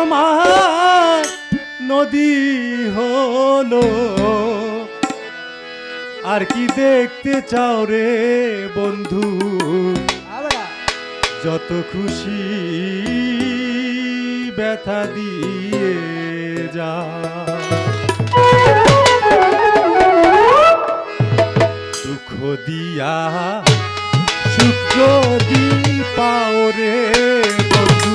আমার নদী হলো। আর কি দেখতে চাও রে বন্ধু? যত খুশি ব্যথা দিয়ে যা। দুঃখ দিয়া, সুখ যদি পাও রে বন্ধু।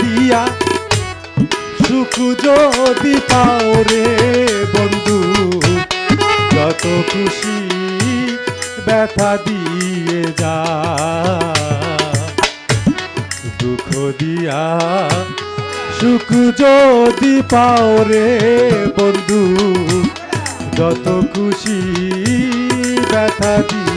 দিয়া। সুখ যদি পাও রে বন্ধু, যত খুশি ব্যথা দিয়ে যা। দুঃখ দিয়া সুখ যদি পাও রে বন্ধু, যত খুশি ব্যথা দিয়ে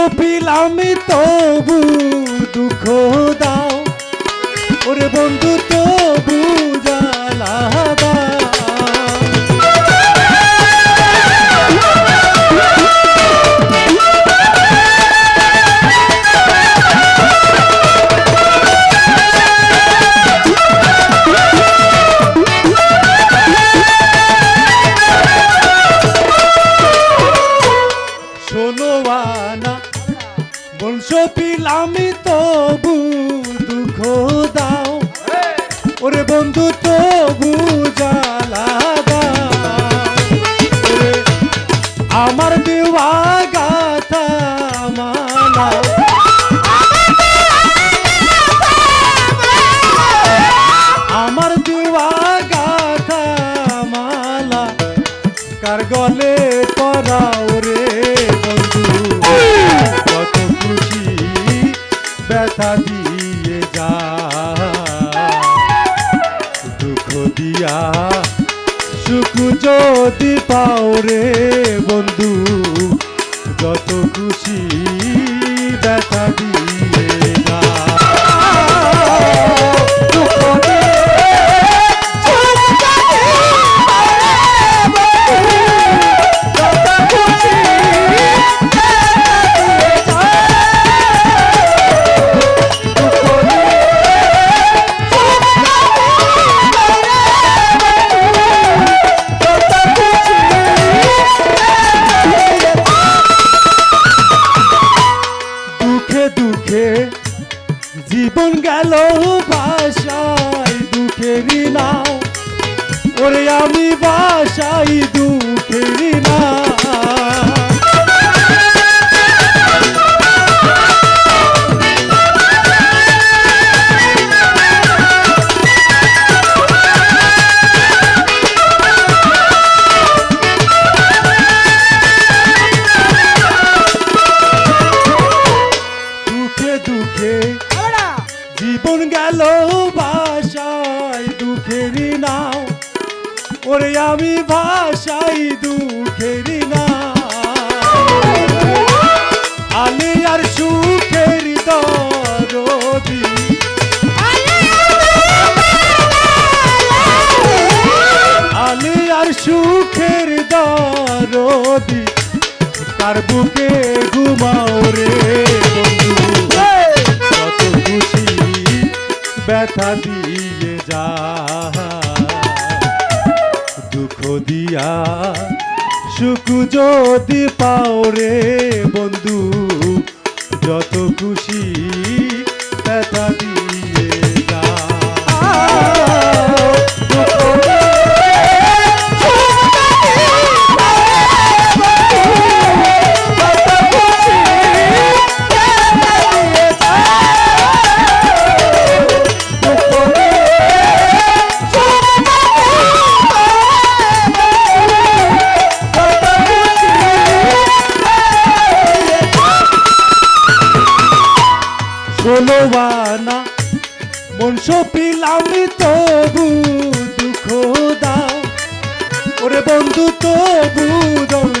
আমি তবু দুঃখ দাও। ওরে বন্ধু তবু দাও। শোনো আনা বংশ পিলামি তবু দুঃখ দাও। ওরে বন্ধু তবু জ্বালা দাও। আমার দেওয়া ভাষাই দুঃখেরই না। আলি আর সুখের দরদি। আলি আর সুখের দরদি। আর বুকে ঘুমাও রে বন্ধু? কত খুশি ব্যথা দিয়ে যা। দুঃখ দিয়া সুখ যদি পাও রে বন্ধু যত খুশি ব্যথা দিয়ে যা। তবু দুঃখ দাও। ওরে বন্ধু তবু দুঃখ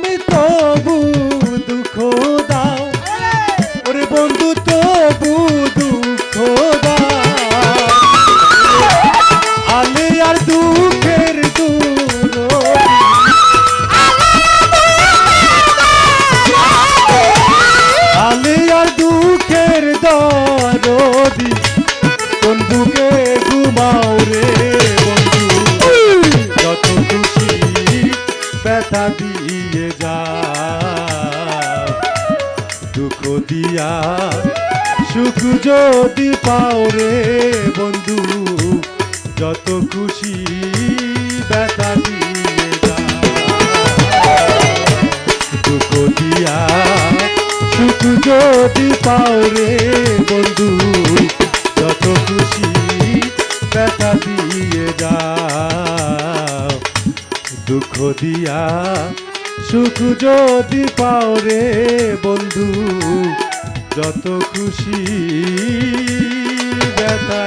সপিলাম তবু দুঃখ দাও। ওরে বন্ধু তবু ব্যথা দিয়ে যা দুঃখ দিয়া সুখ যদি পাও রে বন্ধু, যত খুশি ব্যথা দিয়ে যা দুঃখ দিয়া সুখ যদি পাও রে দুঃখ দিয়া সুখ যদি পাও রে বন্ধু যত খুশি ব্যথা